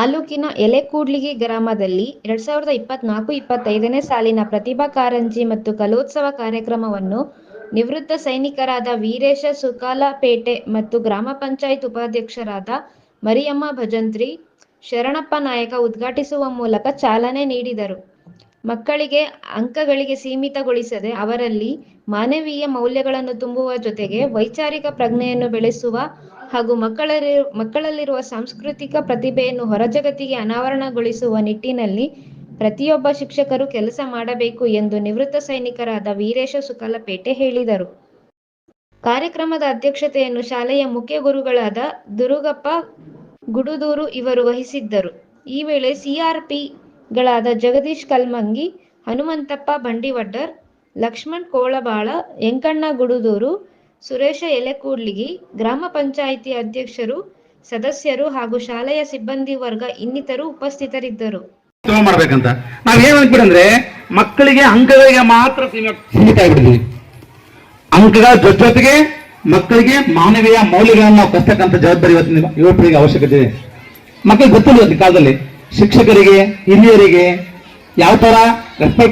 ತಾಲೂಕಿನ ಎಲೆಕೂಡ್ಲಿಗಿ ಗ್ರಾಮದಲ್ಲಿ ಎರಡ್ ಸಾವಿರದ ಇಪ್ಪತ್ನಾಲ್ಕು, ಇಪ್ಪತ್ತೈದನೇ ಸಾಲಿನ ಪ್ರತಿಭಾ ಕಾರಂಜಿ ಮತ್ತು ಕಲೋತ್ಸವ ಕಾರ್ಯಕ್ರಮವನ್ನು ನಿವೃತ್ತ ಸೈನಿಕರಾದ ವೀರೇಶ ಸುಕಾಲಪೇಟೆ ಮತ್ತು ಗ್ರಾಮ ಪಂಚಾಯತ್ ಉಪಾಧ್ಯಕ್ಷರಾದ ಮರಿಯಮ್ಮ ಭಜಂತ್ರಿ, ಶರಣಪ್ಪ ನಾಯಕ ಉದ್ಘಾಟಿಸುವ ಮೂಲಕ ಚಾಲನೆ ನೀಡಿದರು. ಮಕ್ಕಳಿಗೆ ಅಂಕಗಳಿಗೆ ಸೀಮಿತಗೊಳಿಸದೆ ಅವರಲ್ಲಿ ಮಾನವೀಯ ಮೌಲ್ಯಗಳನ್ನು ತುಂಬುವ ಜೊತೆಗೆ ವೈಚಾರಿಕ ಪ್ರಜ್ಞೆಯನ್ನು ಬೆಳೆಸುವ ಹಾಗೂ ಮಕ್ಕಳಲ್ಲಿ ಮಕ್ಕಳಲ್ಲಿರುವ ಸಾಂಸ್ಕೃತಿಕ ಪ್ರತಿಭೆಯನ್ನು ಹೊರಜಗತ್ತಿಗೆ ಅನಾವರಣಗೊಳಿಸುವ ನಿಟ್ಟಿನಲ್ಲಿ ಪ್ರತಿಯೊಬ್ಬ ಶಿಕ್ಷಕರು ಕೆಲಸ ಮಾಡಬೇಕು ಎಂದು ನಿವೃತ್ತ ಸೈನಿಕರಾದ ವೀರೇಶ ಸುಕಲಪೇಟೆ ಹೇಳಿದರು. ಕಾರ್ಯಕ್ರಮದ ಅಧ್ಯಕ್ಷತೆಯನ್ನು ಶಾಲೆಯ ಮುಖ್ಯ ಗುರುಗಳಾದ ದುರುಗಪ್ಪ ಗುಡುದೂರು ಇವರು ವಹಿಸಿದ್ದರು. ಈ ವೇಳೆ ಸಿಆರ್ಪಿಗಳಾದ ಜಗದೀಶ್ ಕಲ್ಮಂಗಿ, ಹನುಮಂತಪ್ಪ ಬಂಡಿವಡ್ಡರ್, ಲಕ್ಷ್ಮಣ್ ಕೋಳಬಾಳ ಎಂಕಣ್ಣ ಗುಡುದೂರು ಸುರೇಶ ಎಲೆಕೂಡ್ಲಿಗಿ, ಗ್ರಾಮ ಪಂಚಾಯಿತಿ ಅಧ್ಯಕ್ಷರು, ಸದಸ್ಯರು ಹಾಗೂ ಶಾಲೆಯ ಸಿಬ್ಬಂದಿ ವರ್ಗ ಇನ್ನಿತರು ಉಪಸ್ಥಿತರಿದ್ದರು. ಮಾಡ್ಬೇಕಂತ. ನಾವ್ ಏನ್ ಅನ್ಬಿಡಂದ್ರೆ ಮಕ್ಕಳಿಗೆ ಅಂಕಗಳಿಗೆ ಮಾತ್ರ ಸೀಮ- ಸೀಮಿತ ಆಗಿಬಿಟ್ಟಿದ್ವಿ. ಅಂಕಗಳ ಜೊತೆ ಜೊತೆಗೆ ಮಕ್ಕಳಿಗೆ ಮಾನವೀಯ ಮೌಲ್ಯಗಳನ್ನು ನಾವು ಜವಾಬ್ದಾರಿ ಇವತ್ತಿನ ಯುವಕರಿಗೆ ಅವಶ್ಯಕತೆ ಇದೆ. ಮಕ್ಕಳಿಗೆ ಗೊತ್ತಿಲ್ಲ ಕಾಲದಲ್ಲಿ. ಶಿಕ್ಷಕರಿಗೆ, ಹಿರಿಯರಿಗೆ ಯಾವ ತರ ರೆಸ್ಪೆಕ್ಟ್